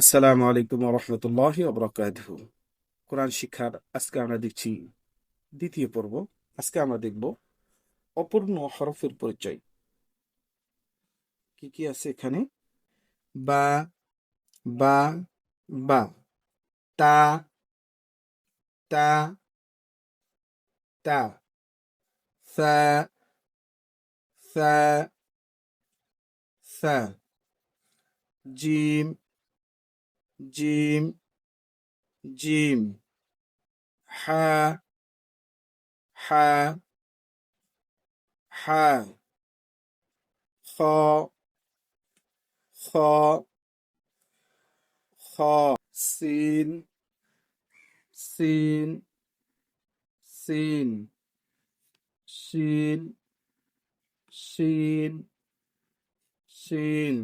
আসসালামু আলাইকুম রহমতুল্লাহ বরকাত কোরআন শিক্ষার আজকে আমরা দেখছি দ্বিতীয় পর্ব। আজকে আমরা দেখব অপূর্ণ হরফের পরিচয়। কি কি আছে এখানে? বা বা বা। তা তা তা। সা সা সা। জিম জিম জিম হা হা হা খ খ খ সিন সিন সিন শিন শিন শিন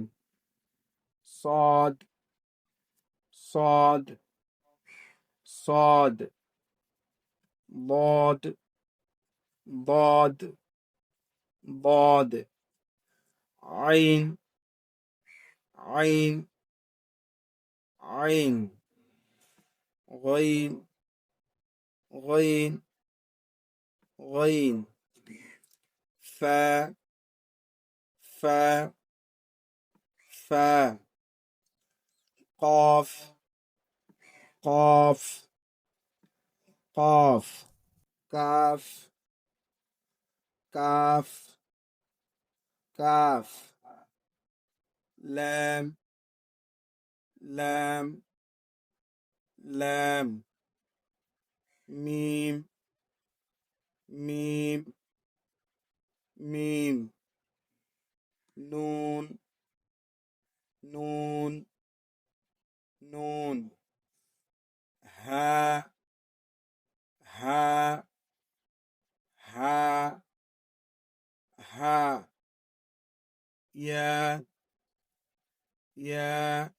صاد صاد صاد ضاد ضاد ضاد عين عين عين غين غين غين فا فا فا قاف قاف قاف كاف كاف كاف لام لام لام ميم ميم ميم نون نون নুন হা হা হা হা ইয়া ইয়া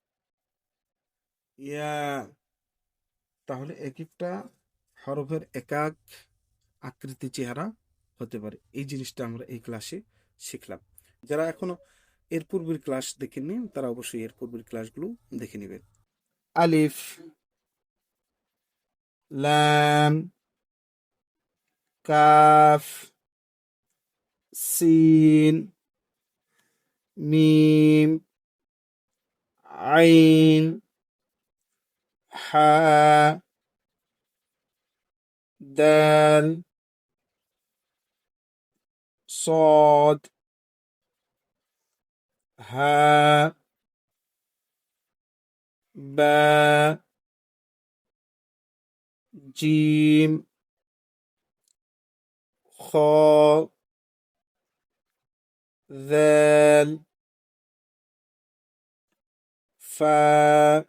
ইয়া। তাহলে এক একটা হরফের একাক আকৃতি চেহারা হতে পারে। এই জিনিসটা আমরা এই ক্লাসে শিখলাম। যারা এখনও এর পূর্বের ক্লাস দেখেননি, তারা অবশ্যই এর পূর্বের ক্লাসগুলো দেখে নেবেন। আলিফ। لام كاف سين ميم عين حاء دال صاد ها باء. جيم خا ذال فا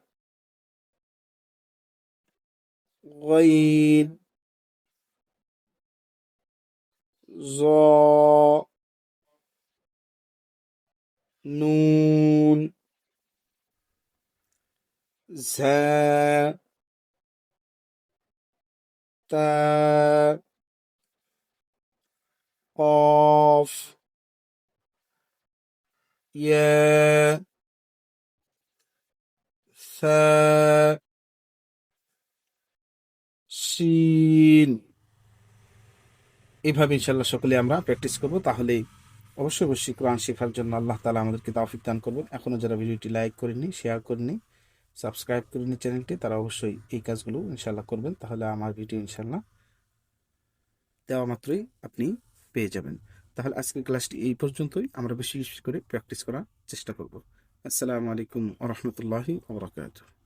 غين ظا نون زا তা কফ ইয়া সা শিন এইভাবে ইনশাল্লাহ সকলে আমরা প্র্যাকটিস করব। তাহলেই অবশ্যই অবশ্যই কোরআন শেখার জন্য আল্লাহ তালা আমাদেরকে তাফিক দান করবেন। এখনও যারা ভিডিওটি লাইক করেনি শেয়ার করেনি সাবস্ক্রাইব করেনি চ্যানেলটি, তারা অবশ্যই এই কাজগুলো ইনশাল্লাহ করবেন, তাহলে আমার ভিডিও ইনশাল্লাহ দেওয়া মাত্রই আপনি পেয়ে যাবেন। তাহলে আজকের ক্লাসটি এই পর্যন্তই, আমরা বেশি বেশি করে প্র্যাকটিস করার চেষ্টা করব। আসসালামু আলাইকুম রহমতুল্লাহি রহমতুল্লাহি